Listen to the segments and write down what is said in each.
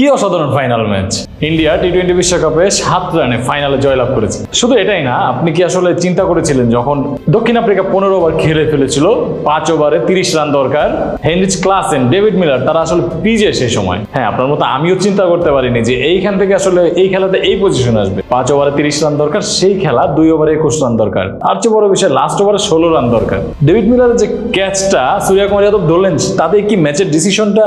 কি অসাধারণ final match India T twenty বিশ্বকাপে সাত রানে ফাইনালে জয়লাভ করেছে। শুধু এটাই না, আপনি কি আসলে চিন্তা করেছিলেন যখন দক্ষিণ আফ্রিকা পনেরো ওভার খেলে ফেলেছিল, পাঁচ ওভারে তিরিশ রান দরকার? হেনরিচ ক্লাসেন ডেভিড মিলার তারা আসলে পিজে সেই সময়। হ্যাঁ আপনার মতো আমিও চিন্তা করতে পারিনি যে এইখান থেকে আসলে এই খেলাতে এই পজিশন আসবে। পাঁচ ওভারে তিরিশ রান দরকার, সেই খেলা দুই ওভারে একুশ রান দরকার। আর চেয়ে বড় বিষয় লাস্ট ওভারে ষোলো রান দরকার। ডেভিড মিলারের যে ক্যাচটা সূর্য কুমার যাদব ধরলেন, তাতে কি ম্যাচের ডিসিশনটা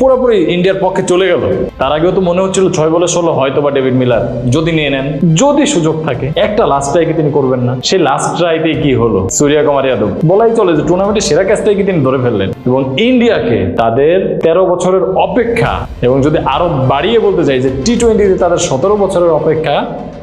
পুরোপুরি ইন্ডিয়ার পক্ষে চলে গেল? তার আগেও তো মনে হচ্ছিল ছয় বলে ষোলো হয়তো বা ডেভিড মিলার, যদি নিয়ে নেন, যদি সুযোগ থাকে। একটা লাস্ট ট্রাইকে তিনি করবেন না? সেই লাস্ট ট্রাইতে কি হলো? সূর্য কুমার যাদব, বলাই চলে যে টুর্নামেন্টের সেরা ক্যাচটাই কি তিনি ধরে ফেললেন। এবং ইন্ডিয়াকে তাদের তেরো বছরের অপেক্ষা, এবং যদি আরও বাড়িয়ে বলতে চাই যে টি টোয়েন্টিতে তাদের সতেরো বছরের অপেক্ষা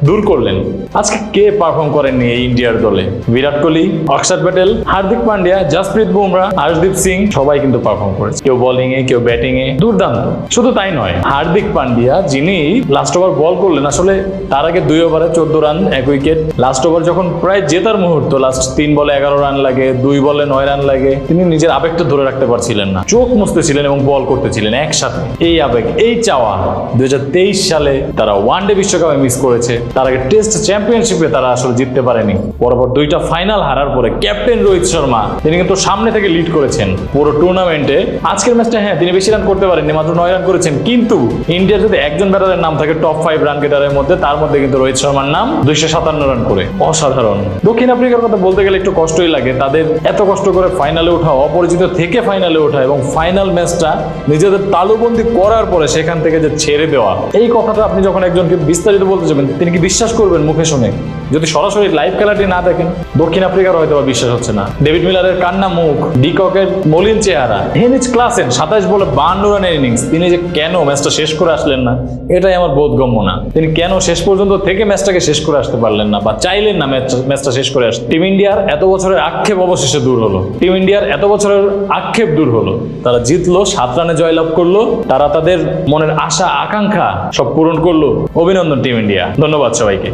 দূর করলেন, আজকে কে পারফর্ম করেননি এই ইন্ডিয়ার দলে? বিরাট কোহলি, অক্ষর প্যাটেল, হার্দিক পান্ডিয়া, জাসপ্রীত বুমরা আশদীপ সিং, সবাই কিন্তু পারফর্ম করেছে। কেউ বোলিং এ কেউ ব্যাটিং এ দুর্দান্ত। শুধু তাই নয় হার্দিক পান্ডিয়া যিনি লাস্ট ওভার বল করলেন, আসলে তার আগে দুই ওভারে চোদ্দ রান এক উইকেট লাস্ট ওভার যখন প্রায় জেতার মুহূর্ত লাস্ট তিন বলে এগারো রান লাগে, দুই বলে নয় রান লাগে, তিনি নিজের আবেগটা ধরে রাখতে পারছিলেন না। চোখ মুছতেছিলেন এবং বল করতেছিলেন একসাথে। এই আবেগ, এই চাওয়া, দুই হাজার তেইশ সালে তারা ওয়ান ডে বিশ্বকাপে মিস করেছে। তার আগে টেস্ট চ্যাম্পিয়নশিপে তারা আসলে জিততে পারেনি। পরপর দুইটা ফাইনাল হারার পরে ক্যাপ্টেন রোহিত শর্মা, তিনি কিন্তু সামনে থেকে লিড করেছেন। পুরো টুর্নামেন্টে আজকের ম্যাচটা হ্যাঁ তিনি বেশি রান করতে পারেননি, মাত্র নয় রান করেছেন। কিন্তু ইন্ডিয়ার যদি একজন ব্যাটারের নাম থাকে টপ ফাইভ রান গেটারের মধ্যে, তার মধ্যে কিন্তু রোহিত শর্মার নাম দুইশো সাতান্ন রান করে। অসাধারণ। দক্ষিণ আফ্রিকার কথা বলতে গেলে একটু কষ্টই লাগে। তাদের এত কষ্ট করে ফাইনালে ওঠা, অপরিচিত থেকে ফাইনালে ওঠা এবং ফাইনাল ম্যাচটা নিজেদের তালুবন্দি করার পরে সেখান থেকে যে ছেড়ে দেওয়া। এই কথাটা আপনি যখন একজনকে বিস্তারিত বলতে যাবেন, তিনি কি বিশ্বাস করবেন মুখে শুনে? যদি সরাসরি লাইভ খেলাটি না দেখেন, দক্ষিণ আফ্রিকার হয়তো বা বিশ্বাস হচ্ছে না। ডেভিড মিলারের কান্না মুখ ডিককের মলিন চেহারা, হেনিচ ক্লাসেন সাতাশ বলে বান্ন রানের ইনিংস তিনি যে কেন ম্যাচটা শেষ করে আসলেন না, এটাই আমার বোধগম্য না তিনি কেন শেষ পর্যন্ত থেকে ম্যাচটাকে শেষ করে আসতে পারলেন না বা চাইলেন না ম্যাচটা শেষ করে আসতে? টিম ইন্ডিয়ার এত বছরের আক্ষেপ অবশেষে দূর হলো। টিম ইন্ডিয়ার এত বছরের আক্ষেপ দূর হলো। তারা জিতলো, সাত রানে জয়লাভ করল। তারা তাদের মনের আশা, আকাঙ্ক্ষা সব পূরণ করল। অভিনন্দন টিম ইন্ডিয়া। ধন্যবাদ সবাইকে।